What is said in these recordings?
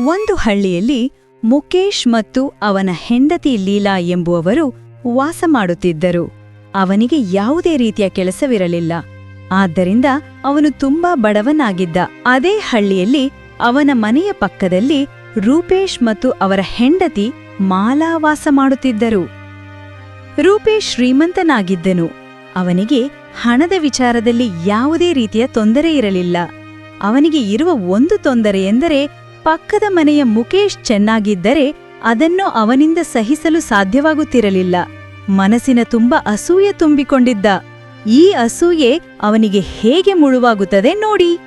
ಒಂದು ಹಳ್ಳಿಯಲ್ಲಿ ಮುಕೇಶ್ ಮತ್ತು ಅವನ ಹೆಂಡತಿ ಲೀಲಾ ಎಂಬುವವರು ವಾಸ ಮಾಡುತ್ತಿದ್ದರು. ಅವನಿಗೆ ಯಾವುದೇ ರೀತಿಯ ಕೆಲಸವಿರಲಿಲ್ಲ. ಆದ್ದರಿಂದ ಅವನು ತುಂಬಾ ಬಡವನಾಗಿದ್ದ. ಅದೇ ಹಳ್ಳಿಯಲ್ಲಿ ಅವನ ಮನೆಯ ಪಕ್ಕದಲ್ಲಿ ರೂಪೇಶ್ ಮತ್ತು ಅವರ ಹೆಂಡತಿ ಮಾಲಾ ವಾಸ ಮಾಡುತ್ತಿದ್ದರು. ರೂಪೇಶ್ ಶ್ರೀಮಂತನಾಗಿದ್ದನು. ಅವನಿಗೆ ಹಣದ ವಿಚಾರದಲ್ಲಿ ಯಾವುದೇ ರೀತಿಯ ತೊಂದರೆ ಇರಲಿಲ್ಲ. ಅವನಿಗೆ ಇರುವ ಒಂದು ತೊಂದರೆ ಎಂದರೆ ಪಕ್ಕದ ಮನೆಯ ಮುಕೇಶ್ ಚೆನ್ನಾಗಿದ್ದರೆ ಅದನ್ನು ಅವನಿಂದ ಸಹಿಸಲು ಸಾಧ್ಯವಾಗುತ್ತಿರಲಿಲ್ಲ. ಮನಸ್ಸಿನ ತುಂಬ ಅಸೂಯೆ ತುಂಬಿಕೊಂಡಿದ್ದ. ಈ ಅಸೂಯೆ ಅವನಿಗೆ ಹೇಗೆ ಮುಳುವಾಗುತ್ತದೆ ನೋಡಿ.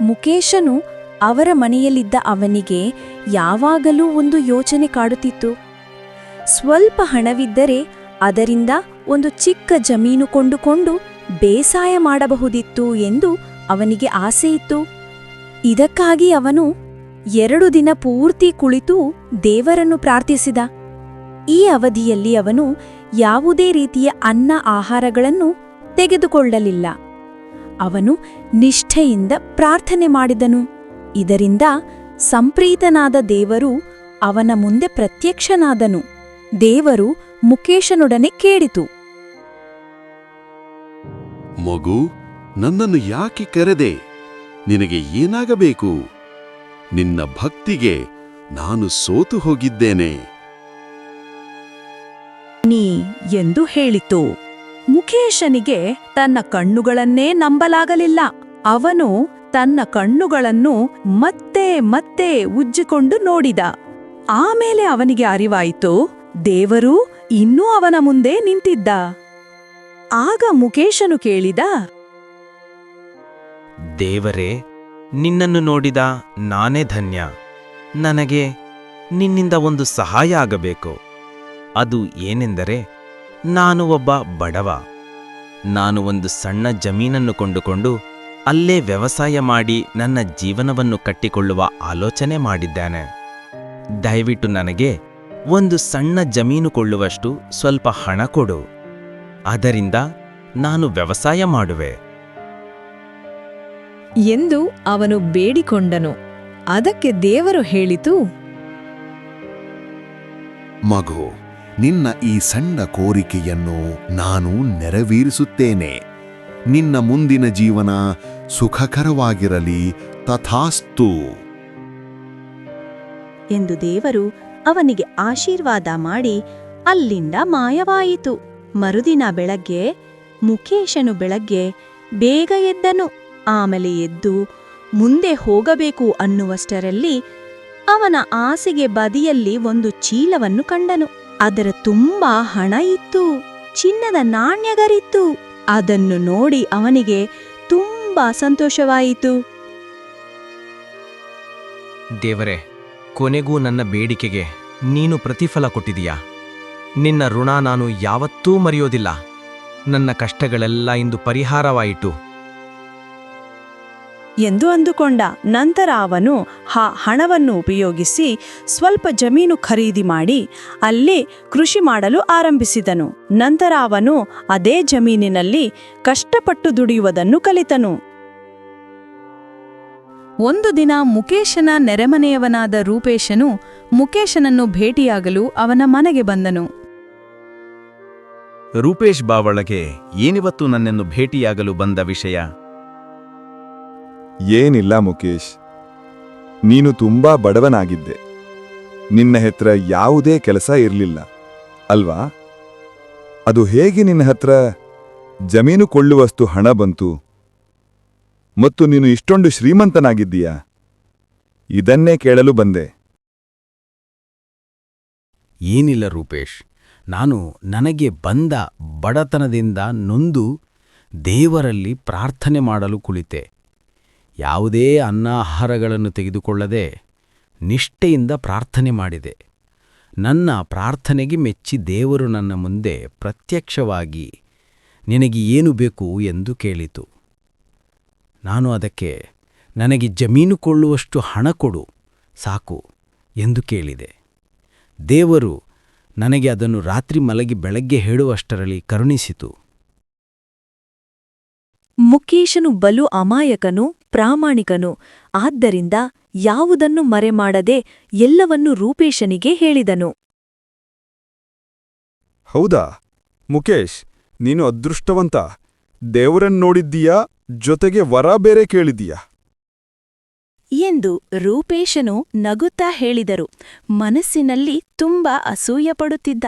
ಮುಕೇಶನು ಅವರ ಮನೆಯಲ್ಲಿದ್ದ ಅವನಿಗೆ ಯಾವಾಗಲೂ ಒಂದು ಯೋಚನೆ ಕಾಡುತ್ತಿತ್ತು. ಸ್ವಲ್ಪ ಹಣವಿದ್ದರೆ ಅದರಿಂದ ಒಂದು ಚಿಕ್ಕ ಜಮೀನು ಕೊಂಡುಕೊಂಡು ಬೇಸಾಯ ಮಾಡಬಹುದಿತ್ತು ಎಂದು ಅವನಿಗೆ ಆಸೆಯಿತ್ತು. ಇದಕ್ಕಾಗಿ ಅವನು ಎರಡು ದಿನ ಪೂರ್ತಿ ಕುಳಿತು ದೇವರನ್ನು ಪ್ರಾರ್ಥಿಸಿದ. ಈ ಅವಧಿಯಲ್ಲಿ ಅವನು ಯಾವುದೇ ರೀತಿಯ ಅನ್ನ ಆಹಾರಗಳನ್ನು ತೆಗೆದುಕೊಳ್ಳಲಿಲ್ಲ. ಅವನು ನಿಷ್ಠೆಯಿಂದ ಪ್ರಾರ್ಥನೆ ಮಾಡಿದನು. ಇದರಿಂದ ಸಂಪ್ರೀತನಾದ ದೇವರು ಅವನ ಮುಂದೆ ಪ್ರತ್ಯಕ್ಷನಾದನು. ದೇವರು ಮುಕೇಶನೊಡನೆ ಕೇಳಿತು. ಮಗು, ನನ್ನನ್ನು ಯಾಕೆ ಕರೆದೆ? ನಿನಗೆ ಏನಾಗಬೇಕು? ನಿನ್ನ ಭಕ್ತಿಗೆ ನಾನು ಸೋತು ಹೋಗಿದ್ದೇನೆ. ನೀ ಎಂದು ಹೇಳಿತು. ಮುಖೇಶನಿಗೆ ತನ್ನ ಕಣ್ಣುಗಳನ್ನೇ ನಂಬಲಾಗಲಿಲ್ಲ. ಅವನು ತನ್ನ ಕಣ್ಣುಗಳನ್ನು ಮತ್ತೆ ಮತ್ತೆ ಉಜ್ಜಿಕೊಂಡು ನೋಡಿದ. ಆಮೇಲೆ ಅವನಿಗೆ ಅರಿವಾಯಿತು, ದೇವರು ಇನ್ನೂ ಅವನ ಮುಂದೆ ನಿಂತಿದ್ದ. ಆಗ ಮುಖೇಶನು ಕೇಳಿದ ದೇವರೇ, ನಿನ್ನನ್ನು ನೋಡಿದ ನಾನೇ ಧನ್ಯ. ನನಗೆ ನಿನ್ನಿಂದ ಒಂದು ಸಹಾಯ ಆಗಬೇಕು. ಅದು ಏನೆಂದರೆ, ನಾನು ಒಬ್ಬ ಬಡವ. ನಾನು ಒಂದು ಸಣ್ಣ ಜಮೀನನ್ನು ಕೊಂಡುಕೊಂಡು ಅಲ್ಲೇ ವ್ಯವಸಾಯ ಮಾಡಿ ನನ್ನ ಜೀವನವನ್ನು ಕಟ್ಟಿಕೊಳ್ಳುವ ಆಲೋಚನೆ ಮಾಡಿದ್ದೇನೆ. ದಯವಿಟ್ಟು ನನಗೆ ಒಂದು ಸಣ್ಣ ಜಮೀನು ಕೊಳ್ಳುವಷ್ಟು ಸ್ವಲ್ಪ ಹಣ ಕೊಡು. ಅದರಿಂದ ನಾನು ವ್ಯವಸಾಯ ಮಾಡುವೆ. ಎಂದು ಅವನು ಬೇಡಿಕೊಂಡನು. ಅದಕ್ಕೆ ದೇವರು ಹೇಳಿತು ಮಗು ನಿನ್ನ ಈ ಸಣ್ಣ ಕೋರಿಕೆಯನ್ನು ನಾನು ನೆರವೇರಿಸುತ್ತೇನೆ. ನಿನ್ನ ಮುಂದಿನ ಜೀವನ ಸುಖಕರವಾಗಿರಲಿ ತಥಾಸ್ತು. ಎಂದು ದೇವರು ಅವನಿಗೆ ಆಶೀರ್ವಾದ ಮಾಡಿ ಅಲ್ಲಿಂದ ಮಾಯವಾಯಿತು. ಮರುದಿನ ಬೆಳಗ್ಗೆ ಮುಖೇಶನು ಬೆಳಗ್ಗೆ ಬೇಗ ಎದ್ದನು. ಆಮೇಲೆ ಎದ್ದು ಮುಂದೆ ಹೋಗಬೇಕು ಅನ್ನುವಷ್ಟರಲ್ಲಿ ಅವನ ಆಸೆಗೆ ಬದಿಯಲ್ಲಿ ಒಂದು ಚೀಲವನ್ನು ಕಂಡನು. ಅದರ ತುಂಬಾ ಹಣ ಇತ್ತು, ಚಿನ್ನದ ನಾಣ್ಯಗರಿತ್ತು ಅದನ್ನು ನೋಡಿ ಅವನಿಗೆ ತುಂಬಾ ಸಂತೋಷವಾಯಿತು. ದೇವರೇ, ಕೊನೆಗೂ ನನ್ನ ಬೇಡಿಕೆಗೆ ನೀನು ಪ್ರತಿಫಲ ಕೊಟ್ಟಿದೀಯಾ ನಿನ್ನ ಋಣ ನಾನು ಯಾವತ್ತೂ ಮರೆಯೋದಿಲ್ಲ. ನನ್ನ ಕಷ್ಟಗಳೆಲ್ಲ ಇಂದು ಪರಿಹಾರವಾಯಿತು. ಎಂದು ಅಂದುಕೊಂಡ ನಂತರ ಅವನು ಆ ಹಣವನ್ನು ಉಪಯೋಗಿಸಿ ಸ್ವಲ್ಪ ಜಮೀನು ಖರೀದಿ ಮಾಡಿ ಅಲ್ಲಿ ಕೃಷಿ ಮಾಡಲು ಆರಂಭಿಸಿದನು. ನಂತರ ಅವನು ಅದೇ ಜಮೀನಿನಲ್ಲಿ ಕಷ್ಟಪಟ್ಟು ದುಡಿಯುವುದನ್ನು ಕಲಿತನು. ಒಂದು ದಿನ ಮುಕೇಶನ ನೆರೆಮನೆಯವನಾದ ರೂಪೇಶನು ಮುಕೇಶನನ್ನು ಭೇಟಿಯಾಗಲು ಅವನ ಮನೆಗೆ ಬಂದನು. ರೂಪೇಶ್ ಬಾವಳಗೆ ಏನಿವತ್ತು ನನ್ನನ್ನು ಭೇಟಿಯಾಗಲು ಬಂದ ವಿಷಯ? ಏನಿಲ್ಲ ಮುಕೇಶ್. ನೀನು ತುಂಬಾ ಬಡವನಾಗಿದ್ದೆ. ನಿನ್ನ ಹತ್ರ ಯಾವುದೇ ಕೆಲಸ ಇರಲಿಲ್ಲ, ಅಲ್ವಾ? ಅದು ಹೇಗೆ ನಿನ್ನ ಹತ್ರ ಜಮೀನು ಕೊಳ್ಳುವಷ್ಟು ಹಣ ಬಂತು? ಮತ್ತು ನೀನು ಇಷ್ಟೊಂದು ಶ್ರೀಮಂತನಾಗಿದ್ದೀಯಾ? ಇದನ್ನೇ ಕೇಳಲು ಬಂದೆ. ಏನಿಲ್ಲ ರೂಪೇಶ್. ನಾನು ನನಗೆ ಬಂದ ಬಡತನದಿಂದ ನೊಂದು ದೇವರಲ್ಲಿ ಪ್ರಾರ್ಥನೆ ಮಾಡಲು ಕುಳಿತೆ. ಯಾವುದೇ ಅನ್ನ ಆಹಾರಗಳನ್ನು ತೆಗೆದುಕೊಳ್ಳದೆ ನಿಷ್ಠೆಯಿಂದ ಪ್ರಾರ್ಥನೆ ಮಾಡಿದೆ. ನನ್ನ ಪ್ರಾರ್ಥನೆಗೆ ಮೆಚ್ಚಿ ದೇವರು ನನ್ನ ಮುಂದೆ ಪ್ರತ್ಯಕ್ಷವಾಗಿ ನಿನಗೆ ಏನು ಬೇಕು ಎಂದು ಕೇಳಿತು. ನಾನು ಅದಕ್ಕೆ ನನಗೆ ಜಮೀನು ಕೊಳ್ಳುವಷ್ಟು ಹಣ ಕೊಡು, ಸಾಕು ಎಂದು ಕೇಳಿದೆ. ದೇವರು ನನಗೆ ಅದನ್ನು ರಾತ್ರಿ ಮಲಗಿ ಬೆಳಗ್ಗೆ ಹೇಳುವಷ್ಟರಲ್ಲಿ ಕರುಣಿಸಿತು. ಮುಕೇಶನು ಬಲು ಅಮಾಯಕನು ಪ್ರಾಮಾಣಿಕನು. ಆದ್ದರಿಂದ ಯಾವುದನ್ನು ಮರೆಮಾಡದೆ ಎಲ್ಲವನ್ನೂ ರೂಪೇಶನಿಗೆ ಹೇಳಿದನು. ಹೌದಾ? ಮುಕೇಶ್ ನೀನು ಅದೃಷ್ಟವಂತ. ದೇವರನ್ ನೋಡಿದ್ದೀಯಾ? ಜೊತೆಗೆ ವರ ಬೇರೆ ಕೇಳಿದೀಯಾ ಎಂದು ರೂಪೇಶನು ನಗುತ್ತಾ ಹೇಳಿದರು. ಮನಸ್ಸಿನಲ್ಲಿ ತುಂಬಾ ಅಸೂಯಪಡುತ್ತಿದ್ದ.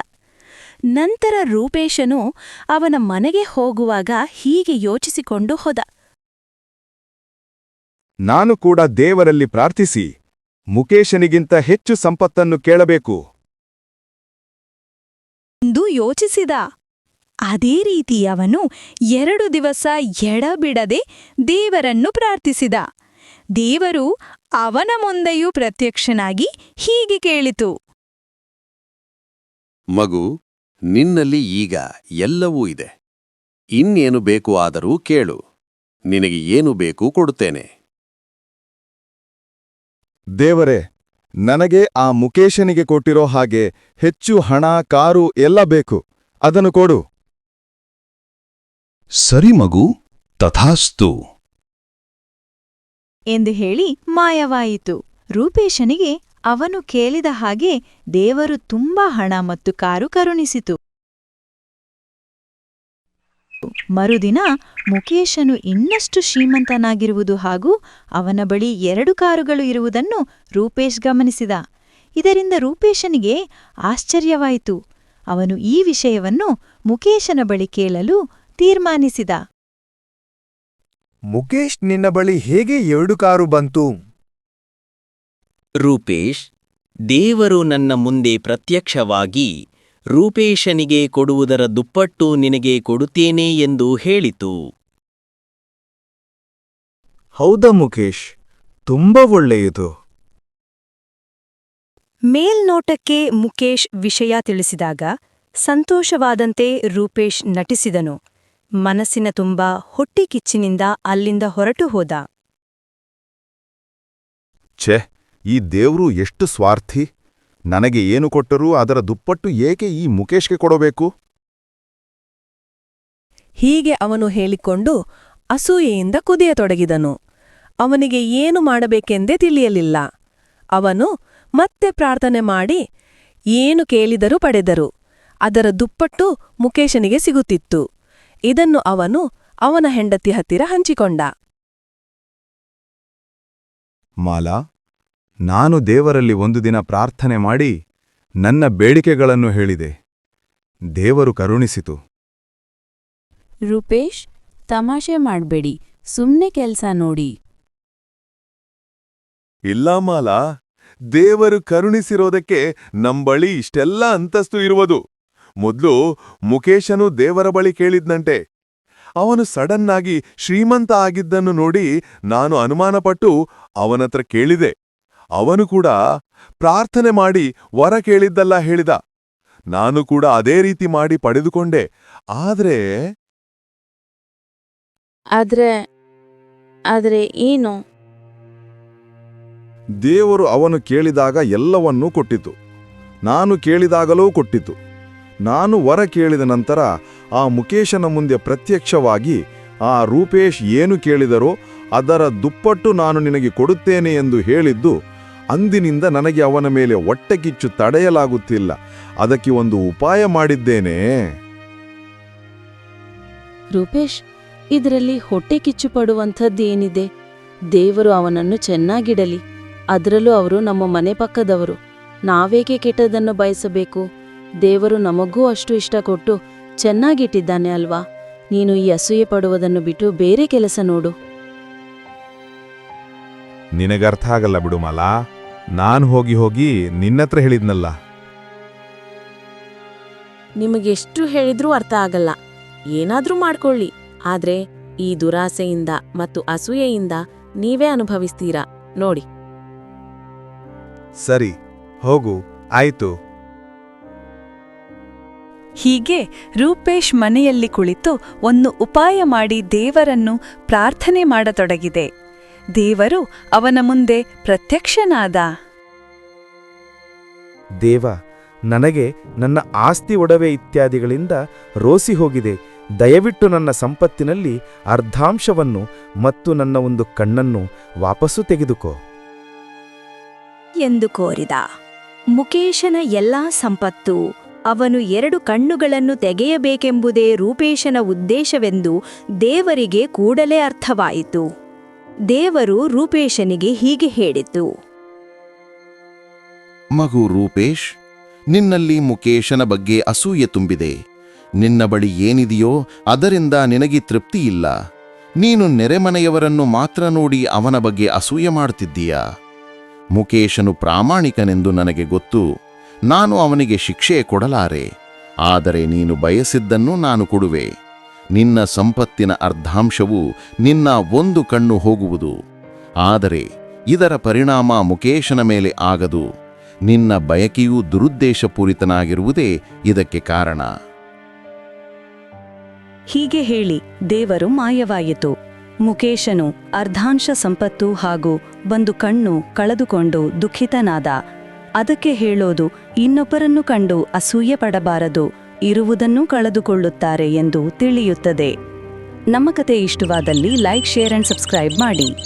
ನಂತರ ರೂಪೇಶನು ಅವನ ಮನೆಗೆ ಹೋಗುವಾಗ ಹೀಗೆ ಯೋಚಿಸಿಕೊಂಡು ಹೋದ. ನಾನು ಕೂಡ ದೇವರಲ್ಲಿ ಪ್ರಾರ್ಥಿಸಿ. ಮುಕೇಶನಿಗಿಂತ ಹೆಚ್ಚು ಸಂಪತ್ತನ್ನು ಕೇಳಬೇಕು. ಎಂದು ಯೋಚಿಸಿದ. ಅದೇ ರೀತಿ ಅವನು ಎರಡು ದಿವಸ ಎಡಬಿಡದೆ ದೇವರನ್ನು ಪ್ರಾರ್ಥಿಸಿದ. ದೇವರು ಅವನ ಮುಂದೆಯೂ ಪ್ರತ್ಯಕ್ಷನಾಗಿ ಹೀಗೆ ಕೇಳಿತು. ಮಗು ನಿನ್ನಲ್ಲಿ ಈಗ ಎಲ್ಲವೂ ಇದೆ. ಇನ್ನೇನು ಬೇಕು ಆದರೂ ಕೇಳು. ನಿನಗೆ ಏನು ಬೇಕು ಕೊಡುತ್ತೇನೆ. ದೇವರೇ ನನಗೆ ಆ ಮುಕೇಶನಿಗೆ ಕೊಟ್ಟಿರೋ ಹಾಗೆ ಹೆಚ್ಚು ಹಣ ಕಾರು ಎಲ್ಲ ಬೇಕು. ಅದನ್ನು ಕೊಡು. ಸರಿ ಮಗು ತಥಾಸ್ತು. ಎಂದು ಹೇಳಿ ಮಾಯವಾಯಿತು. ರೂಪೇಶನಿಗೆ ಅವನು ಕೇಳಿದ ಹಾಗೆ ದೇವರು ತುಂಬಾ ಹಣ ಮತ್ತು ಕಾರು ಕರುಣಿಸಿತು. ಮರುದಿನ ಮುಕೇಶನು ಇನ್ನಷ್ಟು ಶ್ರೀಮಂತನಾಗಿರುವುದು ಹಾಗೂ ಅವನ ಬಳಿ ಎರಡು ಕಾರುಗಳು ಇರುವುದನ್ನು ರೂಪೇಶ್ ಗಮನಿಸಿದ. ಇದರಿಂದ ರೂಪೇಶನಿಗೆ ಆಶ್ಚರ್ಯವಾಯಿತು. ಅವನು ಈ ವಿಷಯವನ್ನು ಮುಕೇಶನ ಬಳಿ ಕೇಳಲು ತೀರ್ಮಾನಿಸಿದ. ಮುಕೇಶ್ ನಿನ್ನ ಬಳಿ ಹೇಗೆ ಎರಡು ಕಾರು ಬಂತು? ರೂಪೇಶ್ ದೇವರು ನನ್ನ ಮುಂದೆ ಪ್ರತ್ಯಕ್ಷವಾಗಿ ರೂಪೇಶನಿಗೆ ಕೊಡುವುದರ ದುಪ್ಪಟ್ಟು ನಿನಗೆ ಕೊಡುತ್ತೇನೆ ಎಂದು ಹೇಳಿತು. ಹೌದಾ ಮುಖೇಶ್ ತುಂಬ ಒಳ್ಳೆಯದು. ಮೇಲ್ನೋಟಕ್ಕೆ ಮುಖೇಶ್ ವಿಷಯ ತಿಳಿಸಿದಾಗ ಸಂತೋಷವಾದಂತೆ ರೂಪೇಶ್ ನಟಿಸಿದನು. ಮನಸ್ಸಿನ ತುಂಬ ಹೊಟ್ಟಿಕಿಚ್ಚಿನಿಂದ ಅಲ್ಲಿಂದ ಹೊರಟು ಹೋದ. ಛೆ ಈ ದೇವ್ರು ಎಷ್ಟು ಸ್ವಾರ್ಥಿ. ನನಗೆ ಏನು ಕೊಟ್ಟರೂ ಅದರ ದುಪ್ಪಟ್ಟು ಏಕೆ ಈ ಮುಕೇಶ್ಗೆ ಕೊಡಬೇಕು? ಹೀಗೆ ಅವನು ಹೇಳಿಕೊಂಡು ಅಸೂಯೆಯಿಂದ ಕುದಿಯತೊಡಗಿದನು. ಅವನಿಗೆ ಏನು ಮಾಡಬೇಕೆಂದೇ ತಿಳಿಯಲಿಲ್ಲ. ಅವನು ಮತ್ತೆ ಪ್ರಾರ್ಥನೆ ಮಾಡಿ ಏನು ಕೇಳಿದರೂ ಪಡೆದರು. ಅದರ ದುಪ್ಪಟ್ಟು ಮುಕೇಶನಿಗೆ ಸಿಗುತ್ತಿತ್ತು. ಇದನ್ನು ಅವನು ಅವನ ಹೆಂಡತಿ ಹತ್ತಿರ ಹಂಚಿಕೊಂಡ. ಮಾಲಾ ನಾನು ದೇವರಲ್ಲಿ ಒಂದು ದಿನ ಪ್ರಾರ್ಥನೆ ಮಾಡಿ ನನ್ನ ಬೇಡಿಕೆಗಳನ್ನು ಹೇಳಿದೆ. ದೇವರು ಕರುಣಿಸಿತು. ರೂಪೇಶ್ ತಮಾಷೆ ಮಾಡಬೇಡಿ. ಸುಮ್ನೆ ಕೆಲ್ಸ ನೋಡಿ. ಇಲ್ಲ ಮಾಲಾ ದೇವರು ಕರುಣಿಸಿರೋದಕ್ಕೆ ನಂಬಳಿ ಇಷ್ಟೆಲ್ಲ ಅಂತಸ್ತು ಇರುವುದು. ಮೊದ್ಲು ಮುಕೇಶನು ದೇವರ ಬಳಿ ಕೇಳಿದ್ನಂಟೆ ಅವನು ಸಡನ್ನಾಗಿ ಶ್ರೀಮಂತ ಆಗಿದ್ದನ್ನು ನೋಡಿ ನಾನು ಅನುಮಾನಪಟ್ಟು ಅವನತ್ರ ಕೇಳಿದೆ. ಅವನು ಕೂಡ ಪ್ರಾರ್ಥನೆ ಮಾಡಿ ವರ ಕೇಳಿದ್ದಲ್ಲ ಹೇಳಿದ. ನಾನು ಕೂಡ ಅದೇ ರೀತಿ ಮಾಡಿ ಪಡೆದುಕೊಂಡೆ. ಆದ್ರೆ ಆದ್ರೆ ಆದ್ರೆ ಏನು? ದೇವರು ಅವನು ಕೇಳಿದಾಗ ಎಲ್ಲವನ್ನೂ ಕೊಟ್ಟಿತು. ನಾನು ಕೇಳಿದಾಗಲೂ ಕೊಟ್ಟಿತು. ನಾನು ವರ ಕೇಳಿದ ನಂತರ ಆ ಮುಕೇಶನ ಮುಂದೆ ಪ್ರತ್ಯಕ್ಷವಾಗಿ ಆ ರೂಪೇಶ್ ಏನು ಕೇಳಿದರೋ ಅದರ ದುಪ್ಪಟ್ಟು ನಾನು ನಿನಗೆ ಕೊಡುತ್ತೇನೆ ಎಂದು ಹೇಳಿದ್ದು ಅಂದಿನಿಂದ ನನಗೆ ಅವನ ಮೇಲೆ ಹೊಟ್ಟೆಕಿಚ್ಚು ತಡೆಯಲಾಗುತ್ತಿಲ್ಲ. ಅದಕ್ಕೆ ಒಂದು ಉಪಾಯ ಮಾಡಿದ್ದೇನೆ. ರೂಪೇಶ್, ಇದರಲ್ಲಿ ಹೊಟ್ಟೆ ಕಿಚ್ಚು ಪಡುವಂಥದ್ದೇನಿದೆ ದೇವರು ಅವನನ್ನು ಚೆನ್ನಾಗಿಡಲಿ. ಅದರಲ್ಲೂ ಅವರು ನಮ್ಮ ಮನೆ ಪಕ್ಕದವರು. ನಾವೇಕೆ ಕೆಟ್ಟದನ್ನು ಬಯಸಬೇಕು? ದೇವರು ನಮಗೂ ಅಷ್ಟು ಇಷ್ಟ ಕೊಟ್ಟು ಚೆನ್ನಾಗಿಟ್ಟಿದ್ದಾನೆ ಅಲ್ವಾ? ನೀನು ಈ ಅಸೂಯೆ ಪಡುವುದನ್ನು ಬಿಟ್ಟು ಬೇರೆ ಕೆಲಸ ನೋಡು. ನಿನಗರ್ಥ ಆಗಲ್ಲ ಬಿಡು ಮಾಲಾ. ನಾನು ಹೋಗಿ ಹೋಗಿ ನಿನ್ನತ್ರ ಹೇಳಿದ್ನಲ್ಲ. ನಿಮಗೆಷ್ಟು ಹೇಳಿದ್ರೂ ಅರ್ಥ ಆಗಲ್ಲ. ಏನಾದ್ರೂ ಮಾಡ್ಕೊಳ್ಳಿ. ಆದ್ರೆ ಈ ದುರಾಸೆಯಿಂದ ಮತ್ತು ಅಸೂಯೆಯಿಂದ ನೀವೇ ಅನುಭವಿಸ್ತೀರಾ? ನೋಡಿ. ಸರಿ ಹೋಗು ಆಯ್ತು. ಹೀಗೆ ರೂಪೇಶ್ ಮನೆಯಲ್ಲಿ ಕುಳಿತು ಒಂದು ಉಪಾಯ ಮಾಡಿ ದೇವರನ್ನು ಪ್ರಾರ್ಥನೆ ಮಾಡತೊಡಗಿದೆ. ದೇವರು ಅವನ ಮುಂದೆ ಪ್ರತ್ಯಕ್ಷನಾದ. ದೇವ ನನಗೆ ನನ್ನ ಆಸ್ತಿ ಒಡವೆ ಇತ್ಯಾದಿಗಳಿಂದ ರೋಸಿ ಹೋಗಿದೆ. ದಯವಿಟ್ಟು ನನ್ನ ಸಂಪತ್ತಿನಲ್ಲಿ ಅರ್ಧಾಂಶವನ್ನು ಮತ್ತು ನನ್ನ ಒಂದು ಕಣ್ಣನ್ನು ವಾಪಸ್ಸು ತೆಗೆದುಕೋ. ಎಂದು ಕೋರಿದ. ಮುಕೇಶನ ಎಲ್ಲಾ ಸಂಪತ್ತು ಅವನು ಎರಡು ಕಣ್ಣುಗಳನ್ನು ತೆಗೆಯಬೇಕೆಂಬುದೇ ರೂಪೇಶನ ಉದ್ದೇಶವೆಂದು ದೇವರಿಗೆ ಕೂಡಲೇ ಅರ್ಥವಾಯಿತು. ದೇವರು ರೂಪೇಶನಿಗೆ ಹೀಗೆ ಹೇಳಿತು. ಮಗು ರೂಪೇಶ್, ನಿನ್ನಲ್ಲಿ ಮುಕೇಶನ ಬಗ್ಗೆ ಅಸೂಯೆ ತುಂಬಿದೆ. ನಿನ್ನ ಬಳಿ ಏನಿದೆಯೋ ಅದರಿಂದ ನಿನಗೆ ತೃಪ್ತಿಯಿಲ್ಲ. ನೀನು ನೆರೆಮನೆಯವರನ್ನು ಮಾತ್ರ ನೋಡಿ ಅವನ ಬಗ್ಗೆ ಅಸೂಯೆ ಮಾಡ್ತಿದ್ದೀಯಾ? ಮುಕೇಶನು ಪ್ರಾಮಾಣಿಕನೆಂದು ನನಗೆ ಗೊತ್ತು. ನಾನು ಅವನಿಗೆ ಶಿಕ್ಷೆ ಕೊಡಲಾರೆ. ಆದರೆ ನೀನು ಬಯಸಿದ್ದನ್ನು ನಾನು ಕೊಡುವೆ. ನಿನ್ನ ಸಂಪತ್ತಿನ ಅರ್ಧಾಂಶವು ನಿನ್ನ ಒಂದು ಕಣ್ಣು ಹೋಗುವುದು. ಆದರೆ ಇದರ ಪರಿಣಾಮ ಮುಕೇಶನ ಮೇಲೆ ಆಗದು. ನಿನ್ನ ಬಯಕೆಯೂ ದುರುದ್ದೇಶಪೂರಿತನಾಗಿರುವುದೇ ಇದಕ್ಕೆ ಕಾರಣ. ಹೀಗೆ ಹೇಳಿ ದೇವರು ಮಾಯವಾಯಿತು. ಮುಕೇಶನು ಅರ್ಧಾಂಶ ಸಂಪತ್ತು ಹಾಗೂ ಒಂದು ಕಣ್ಣು ಕಳೆದುಕೊಂಡು ದುಃಖಿತನಾದ. ಅದಕ್ಕೆ ಹೇಳೋದು ಇನ್ನೊಬ್ಬರನ್ನು ಕಂಡು ಅಸೂಯೆ ಪಡಬಾರದು ಇರುವುದನ್ನೂ ಕಳೆದುಕೊಳ್ಳುತ್ತಾರೆ ಎಂದು ತಿಳಿಯುತ್ತದೆ. ನಮ್ಮ ಕತೆ ಇಷ್ಟವಾದಲ್ಲಿ ಲೈಕ್ ಶೇರ್ ಅಂಡ್ ಸಬ್ಸ್ಕ್ರೈಬ್ ಮಾಡಿ.